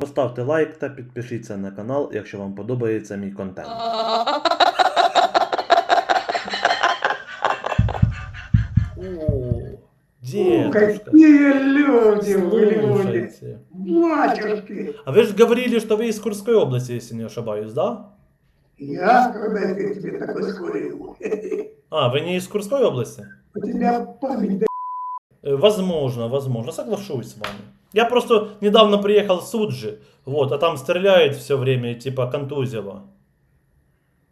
Поставте лайк та підпишіться на канал, якщо вам подобається мій контент. О, дедушка. Какие люди, вы люди. Слушайте. Батюшки. А вы же говорили, что вы из Курской области, если не ошибаюсь, да? Я, когда это тебе такой скурил, А, вы не из Курской области? у тебя память да Э, Возможно, возможно, соглашусь с вами. Я просто недавно приехал в Суджи, вот, а там стреляет все время, типа контузило.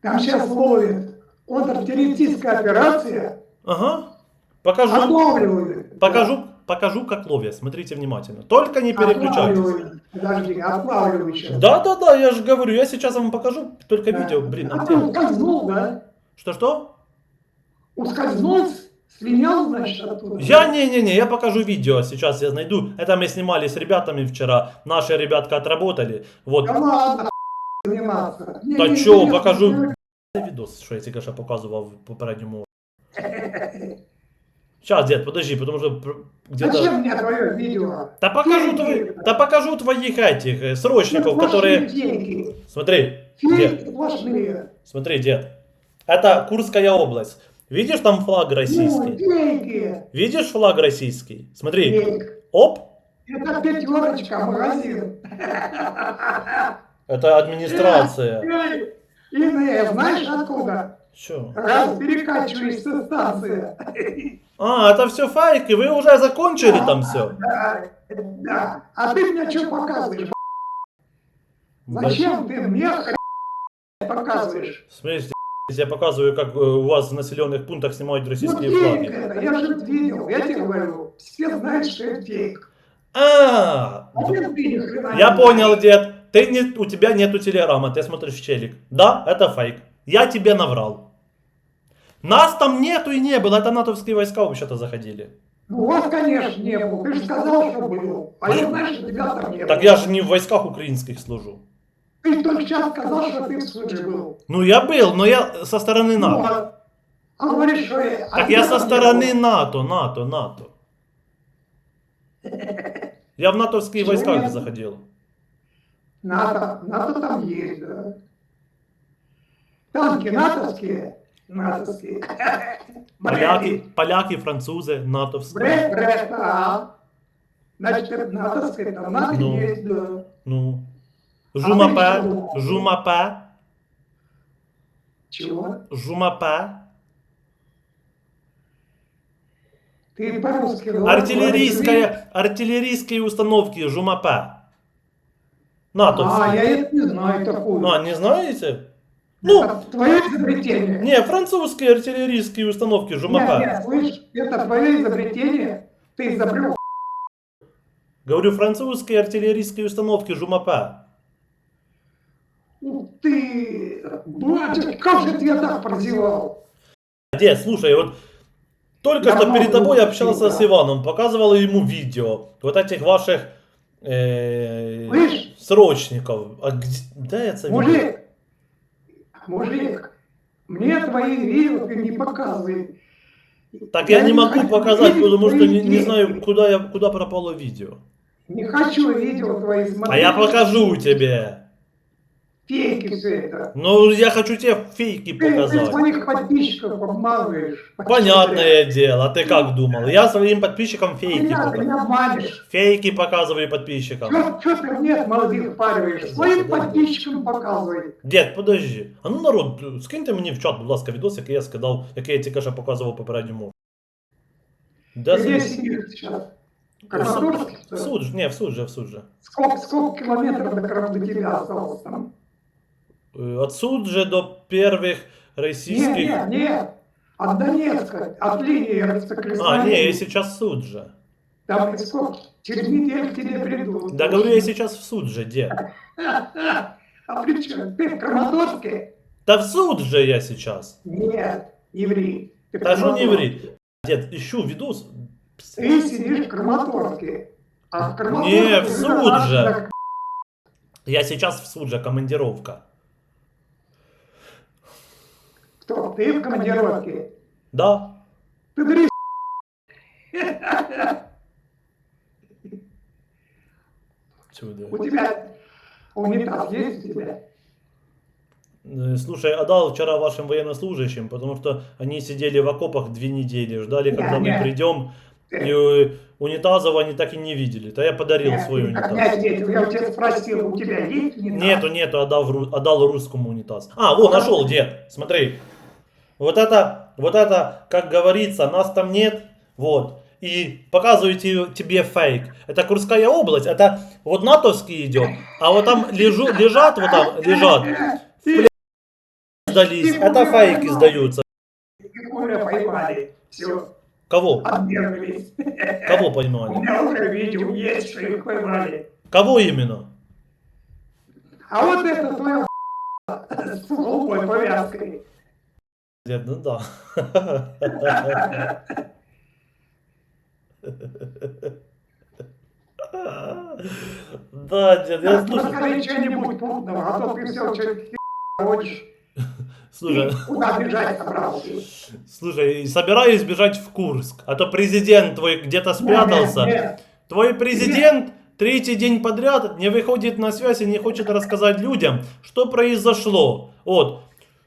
Там сейчас ловят. Контртеррористическая операция. Ага. Покажу, Отлавливают. покажу, покажу, как ловят. Смотрите внимательно. Только не переключайтесь. Подожди, отлавливают сейчас. Да, да, да, я же говорю, я сейчас вам покажу, только Да. видео, блин, а ты ускользнул, да? Что-что? Ускользнул, слинял, значит, оттуда. Я не-не-не, я покажу видео, сейчас я найду. Это мы снимали с ребятами вчера, наши ребятка отработали. Вот, Да ладно, заниматься. Не, Та не, чо, не, покажу. не, відос, що я тільки що показував в попередньому. Сейчас, дед, подожди, потому что где-то... Зачем мне твое видео? Да покажу, твои, да покажу твоих этих э, срочников, которые... Фейки. Смотри, дед, смотри, дед. Это Курская область. Видишь там флаг Ну, российский? Видишь флаг российский? Смотри, оп, Это пятерочка, магазин. это администрация. Эй, Иные, знаешь откуда? Чё? Раз перекачиваешь со станции. А, это все фейки, вы уже закончили там все? Да, да. А ты мне что показываешь? Зачем ты мне показываешь? Смотрите, я показываю, как э, у вас в населенных пунктах снимают Ну, российские фейк флаги. это, я же видел, я тебе говорю. Все знают, что это фейк. А, А хрена я понял, дед. Ты не, у тебя нету телеграмма, ты смотришь в челик. Да, это фейк. Я тебе наврал. Нас там нету и не было, это натовские войска вообще-то заходили. Ну, вас, конечно, не было. Ты же сказал, что был. А я знаю, что тебя там не Так было. я же не в войсках украинских служу. Ты только сейчас сказал, что ты в суде был. Ну я был, но я со стороны Ну, НАТО. а- а говоришь, что я... а Так я со не стороны. НАТО, НАТО, НАТО. Я в натовские Чего войска нет? заходил. НАТО, НАТО там есть, да. Танки натовские, натовские. Поляки, поляки, французы, натовские. Бред, бред, а. Значит, это натовское, там НАТО Ну. есть, да. Ну. А Жумапе, вы что? жумапе, Чего? жумапе. Ты по-русски говоришь? Артиллерийская, артиллерийские установки жумапе. А, Натовские. я это не знаю такую. А, не знаете? Ну, Это твое изобретение. не, французские артиллерийские установки Нет, жумапе. нет, слышь, это твое изобретение. Ты изобрел. Говорю, французские артиллерийские установки жумапе. Ты! Батюшка, как же ты я так прозевал? Дед, слушай, вот только Я что перед тобой общался да. с Иваном, показывал ему видео вот этих ваших э, Слышь? срочников. А где, да, я это? Мужик, мужик, мне твои видео ты не показывай. Так я, не могу показать, потому что не, не знаю, куда, я, куда пропало видео. Не хочу видео твои смотреть. А я покажу тебе. Фейки все это. Ну, я хочу тебе фейки Ты, ты показать. своих подписчиков обманываешь. Понятное дело, а ты как думал? Я своим подписчикам фейки Меня ты показываю. не обманешь. Фейки показываю подписчикам. Что ты мне молодых впариваешь? Своим Подожди. подписчикам показывай. Дед, подожди. А ну народ, скиньте мені в чат, будь ласка, відос, який я скидав, який я тільки що показував попередньому. Де Где це? сидишь сейчас? В Краматорск? суд, в суд же, ні, в суд же, в суд же. Сколько, сколько километров до, Крам- до тебя осталось там? Е, От суд же до первых Нет, російських... нет, нет. От Донецка, от линии А, распрекрасания. не, я сейчас в суд же. Там сколько? Через неделю к тебе придут. Да говорю, я сейчас в суд же, дед. А при чем? Ты в Краматорске? Да в суд же я сейчас. Нет, не ври. Ты в Да что не ври. Дед, ищу видос. Ты сидишь в Краматорске. А в Краматорске... Не, в суд же. Я сейчас в суд же, командировка. Кто? Ты в командировке? Да? Ты дрищ. Чудо. У тебя Унитаз есть у тебя? Э, Слушай, отдал вчера вашим военнослужащим, потому что они сидели в окопах две недели, ждали, Не, когда мы не. придем, и э, унитазов они так и не видели. То я подарил Нет, свой унитаз. Я ответил, я у тебя спросил, у тебя есть унитаз? Нету, нету, отдал, в отдал русскому унитаз. А, вот, нашел, дед, смотри. Вот это, вот это, как говорится, нас там нет, вот. И показываю те- тебе фейк. Это Курская область, это вот натовский идет, а вот там лежу, лежат, вот там лежат, сдались, это фейки сдаются. Все, Кого? отбегались. Кого У поймали? меня уже видео есть, что их поймали. Кого именно? А вот это твоя с голубой повязкой. Дед, ну да. Да, дед, я слушай, Расскажи что-нибудь путного, а то ты все что хочешь. Слушай, Куда бежать собрался? слушай, собираюсь бежать в Курск, а то президент твой где-то спрятался. Нет, нет. Твой президент третий день подряд не выходит на связь и не хочет рассказать людям, что произошло. Вот.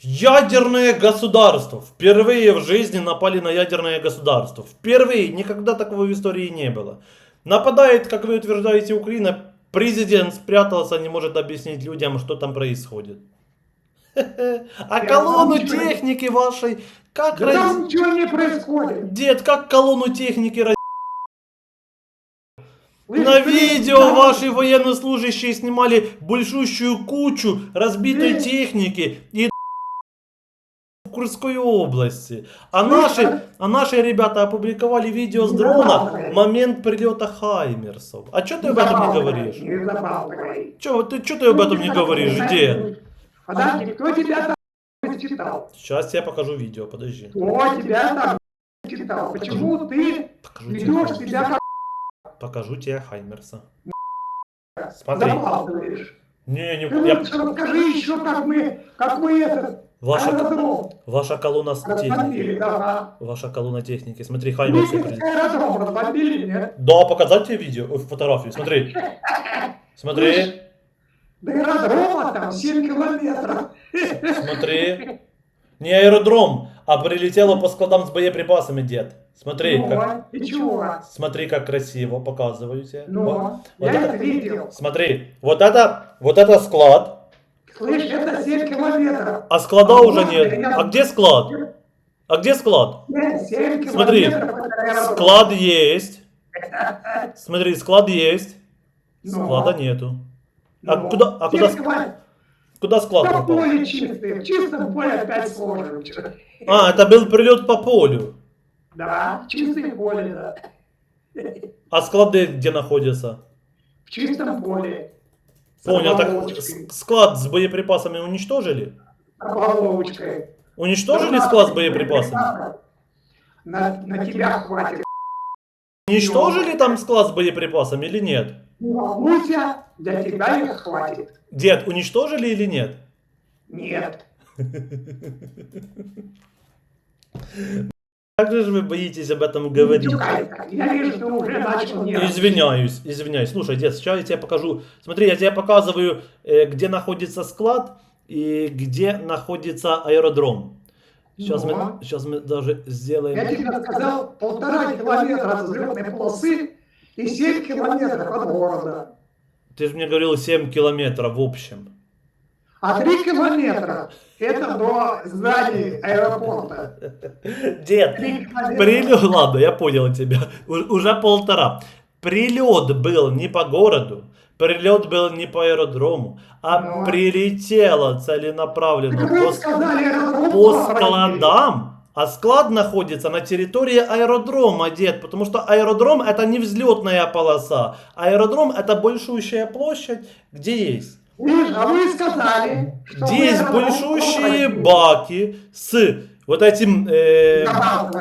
Ядерное государство. Впервые в жизни напали на ядерное государство. Впервые. Никогда такого в истории не было. Нападает, как вы утверждаете, Украина. Президент спрятался, не может объяснить людям, что там происходит. А колонну техники вашей, как раз... там ничего не происходит. Дед, как колонну техники раз- На видео ваши военнослужащие снимали большущую кучу разбитой техники и в Курской области. А наши, а наши ребята опубликовали видео с дрона момент прилета Хаймерсов. А что ты об этом не говоришь? Че ты, чё ты об этом не говоришь? Где? Подожди, кто тебя там читал? Сейчас я покажу видео, подожди. Кто тебя там читал? Почему ты Покажу тебе, ведешь себя как покажу тебе Хаймерса. Смотри. Не, не, Ты я, лучше расскажи еще, как мы, как мы этот ваша, аэродром ваша колонна техники. да. Ваша колонна техники. Смотри, аэродром разбомбили, нет? Да, показать тебе видео, фотографию, смотри. Смотри, До аэродрома там 7 километров. смотри. Не аэродром, а прилетело по складам с боеприпасами, дед. Смотри, как, Ну, и чего? смотри, как красиво, показываю тебе. Вот, Ну, вот я это- это видел. Смотри, вот это, вот это склад, Слышь, это 7 километров. а склада А уже вот нет. я- А где склад? А где склад? Нет, 7 Смотри. Склад есть. Смотри, склад есть. Ну. Склада нету. А Ну, куда- а куда- 7 километров. Куда склад Да пропал? поле чистое. В чистом поле опять сложим. А, это был прилет по полю. Да, в чистом поле, да. А склады где находятся? В чистом поле. Понял, так с- склад с боеприпасами уничтожили? Оболочкой. Уничтожили склад с боеприпасами? На, на тебя хватит. Уничтожили там склад с боеприпасами или нет? Волнуйся, для тебя их хватит. Дед, уничтожили или нет? Нет. Как же вы боитесь об этом говорить? Тюкайка, Я вижу, уже начал нервничать. Извиняюсь, извиняюсь. Слушай, дед, сейчас я тебе покажу. Смотри, я тебе показываю, э, где находится склад и где находится аэродром. Сейчас, мы, Ну. сейчас мы даже сделаем... Я тебе сказал, полтора километра от взлетной полосы и 7 километров от города. Ты же мне говорил 7 километров в общем. А 3 километра это до зданий аэропорта. Дед, 3 километра. прилет... Ладно, я понял тебя. У- уже полтора. Прилет был не по городу, прилет был не по аэродрому, а Ну. прилетело целенаправленно по, по складам. А склад находится на территории аэродрома, дед, потому что аэродром это не взлетная полоса. Аэродром это большущая площадь, где есть? А вы сказали, что аэродром большущие баки с вот этим э,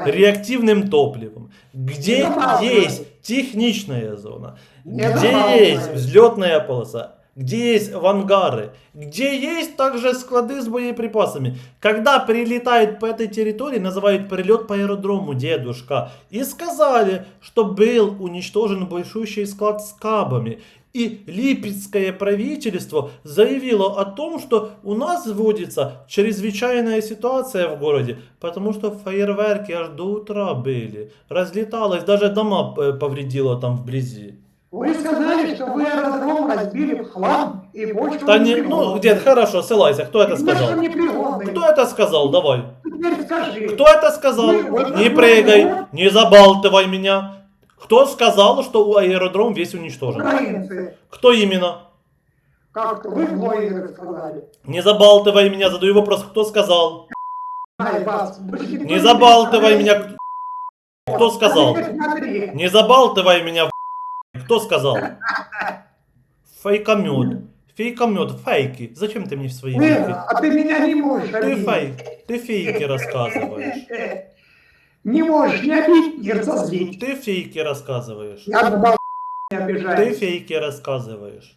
реактивным топливом, где есть техничная зона, где есть взлетная полоса, где есть в ангары, где есть также склады с боеприпасами. Когда прилетают по этой территории, называют прилет по аэродрому, дедушка. И сказали, что был уничтожен большущий склад с кабами. И Липецкое правительство заявило о том, что у нас вводится чрезвычайная ситуация в городе, потому что фейерверки аж до утра были. Разлеталось, даже дома э, повредило там вблизи. Вы сказали, что вы аэродром разбили в хлам и больше он не, ну, дед, хорошо, ссылайся, кто это сказал? Кто это сказал, давай. Теперь скажи. Кто это сказал? Не прыгай, не забалтывай меня. Кто сказал, что у аэродром весь уничтожен? Украинцы, Кто именно? как вы блогеры сказали. Не забалтывай меня, задаю вопрос, кто сказал? Не забалтывай меня. Кто сказал? Не забалтывай меня, кто сказал? Фейкомет. Фейкомет, фейки. Зачем ты мне свои Нет, фейки? а ты меня не можешь Ты обидеть. фейк, ты фейки рассказываешь. Не можешь не обидеть, не разозлить. Ты фейки рассказываешь. Я на бал не Ты обижаюсь. фейки рассказываешь.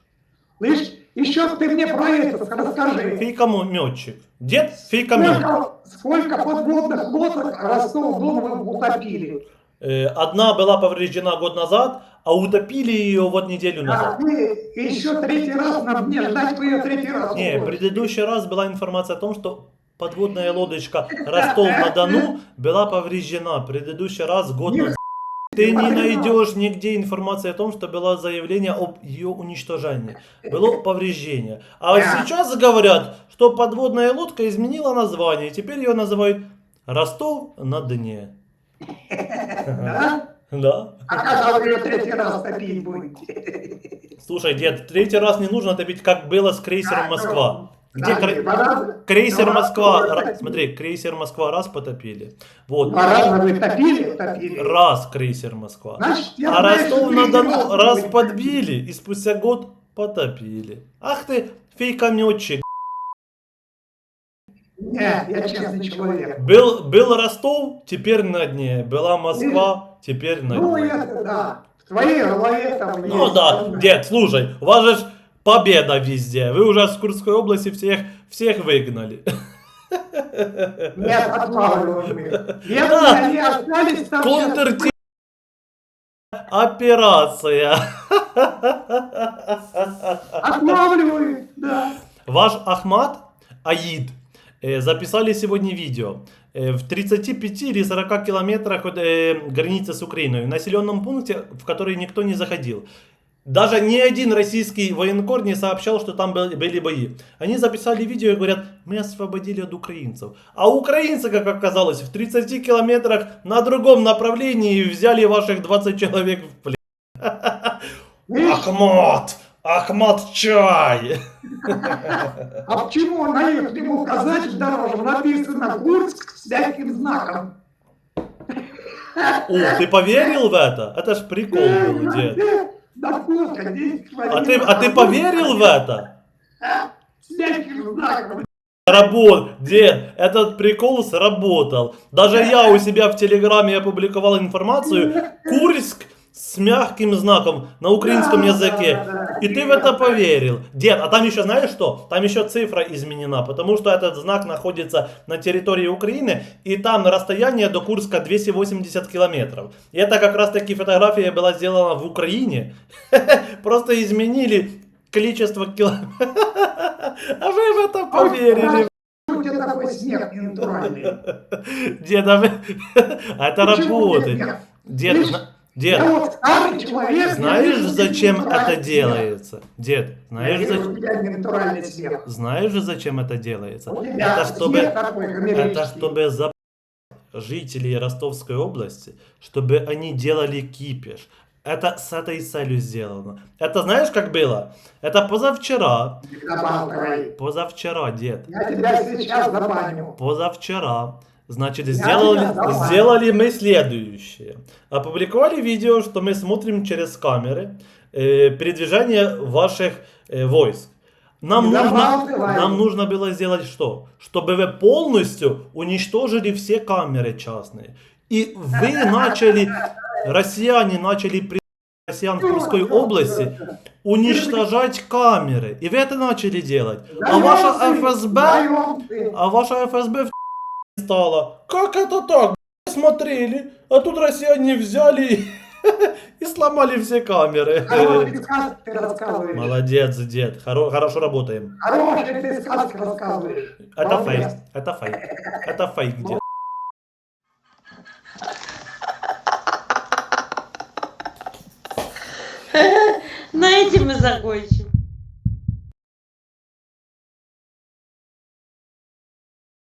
Слышь, еще ты мне про это расскажи. Фейкометчик. Дед фейкомет. Сколько, сколько подводных лодок Ростов-Дон вы утопили? Э, Одна была повреждена год назад, а утопили ее вот неделю А назад. вы еще третий раз на мне ждать, вы ее третий раз Не, предыдущий раз была информация о том, что подводная лодочка Ростов-на-Дону была повреждена. Предыдущий раз год назад. Ты не найдешь нигде информации о том, что было заявление об ее уничтожении. Было повреждение. А сейчас говорят, что подводная лодка изменила название. Теперь ее называют Ростов-на-Доне. Да? Да. А когда вы ее третий раз топить будете? Слушай, дед, третий раз не нужно топить, как было с крейсером Москва. Где Да, два раза- крейсер Москва? вы ра- топили. Смотри, крейсер Москва раз потопили. Вот. Два раза вы топили, топили. Раз крейсер Москва. Значит, я А Ростов-на-Дону раз подбили и спустя год потопили. Ах ты, фейкометчик. Нет, я честный человек. Был, был Ростов, теперь на дне. Была Москва, теперь на Ну, дне. это да. В твоей голове там Ну есть. да, дед, слушай, у вас же ж победа везде. Вы уже с Курской области всех, всех выгнали. Нет. Если Да. они остались там... Операция. Отлавливаю, да. Ваш Ахмат Аид э, записали сегодня видео. Э, в 35 или 40 километрах от э, границы с Украиной, в населенном пункте, в который никто не заходил. Даже ни один российский военкор не сообщал, что там был- были бои. Они записали видео и говорят, мы освободили от украинцев. А украинцы, как оказалось, в 30 километрах на другом направлении взяли ваших 20 человек в плен. Ахмат! Ахмат чай! а почему на их ему указатель дороже написано Курск с всяким знаком? О, ты поверил в это? Это ж прикол был, дед. Да Курска, 10 А ты, а ты поверил в это? С всяким знаком. Работ, дед, этот прикол сработал. Даже я у себя в Телеграме опубликовал информацию. Курск с мягким знаком на украинском языке. И ты в это поверил. Дед, а там еще знаешь что? Там еще цифра изменена, потому что этот знак находится на территории Украины, и там расстояние до Курска 280 километров. И это как раз таки фотография была сделана в Украине. Просто изменили количество километров. А вы в это поверили. У тебя такой смех ненатуральный. Дед, а. А это работает. смех? Дед, вот старый человек. знаешь, зачем это делается? Дед, знаешь, смех. Знаешь же, зачем это делается? Это чтобы, это чтобы за жителей Ростовской области, чтобы они делали кипиш. Это с этой целью сделано. Это знаешь, как было? Это позавчера. Позавчера, дед. Я тебя сейчас забаню. Позавчера. Значит, сделали, сделали мы следующее. Опубликовали видео, что мы смотрим через камеры э, передвижение ваших э, войск. Нам нужно, нам нужно было сделать что? Чтобы вы полностью уничтожили все камеры частные. И вы начали, россияне начали при россиян Курской области уничтожать камеры. И вы это начали делать. А ваша ФСБ а ваша ФСБ в стала. Как это так? Смотрели, а тут россияне взяли И сломали все камеры. Сказки рассказываешь. Молодец, дед. Хоро- хорошо работаем. Хорошие ты сказки рассказываешь. Это Молодец. фейк. Это фейк. Это фейк, дед. На этом мы закончим.